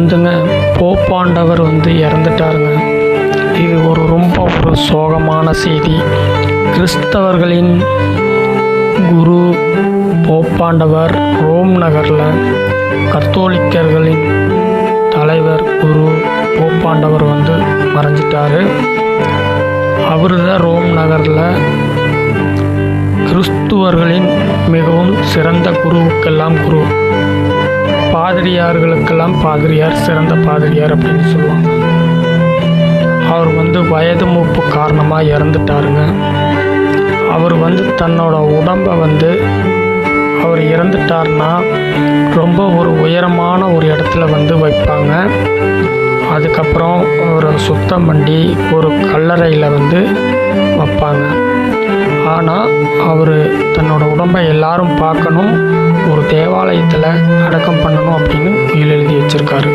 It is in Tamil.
வந்துங்க. போப்பாண்டவர் வந்து இறந்துட்டாருங்க. இது ஒரு ரொம்ப ஒரு சோகமான செய்தி. கிறிஸ்தவர்களின் குரு போப்பாண்டவர் ரோம் நகரில் கத்தோலிக்கர்களின் தலைவர் குரு போப்பாண்டவர் வந்து மறைஞ்சிட்டார். அவர் தான் ரோம் நகரில் கிறிஸ்துவர்களின் மிகவும் சிறந்த குருவுக்கெல்லாம் குரு. பாதிரியார்களுக்கெல்லாம் பாதிரியார் சிறந்த பாதிரியார் அப்படின்னு சொல்லுவாங்க. அவர் வந்து வயது மூப்பு காரணமாக இறந்துட்டாருங்க. அவர் வந்து தன்னோட உடம்பை வந்து அவர் இறந்துட்டார்னா ரொம்ப ஒரு உயரமான ஒரு இடத்துல வந்து வைப்பாங்க. அதுக்கப்புறம் அவரை சுத்தம் பண்ணி ஒரு கல்லறையில் வந்து வைப்பாங்க. அவர் தன்னோட உடம்பை எல்லாரும் பார்க்கணும் ஒரு தேவாலயத்தில் அடக்கம் பண்ணணும் அப்படின்னு உயில் எழுதி வச்சிருக்காரு.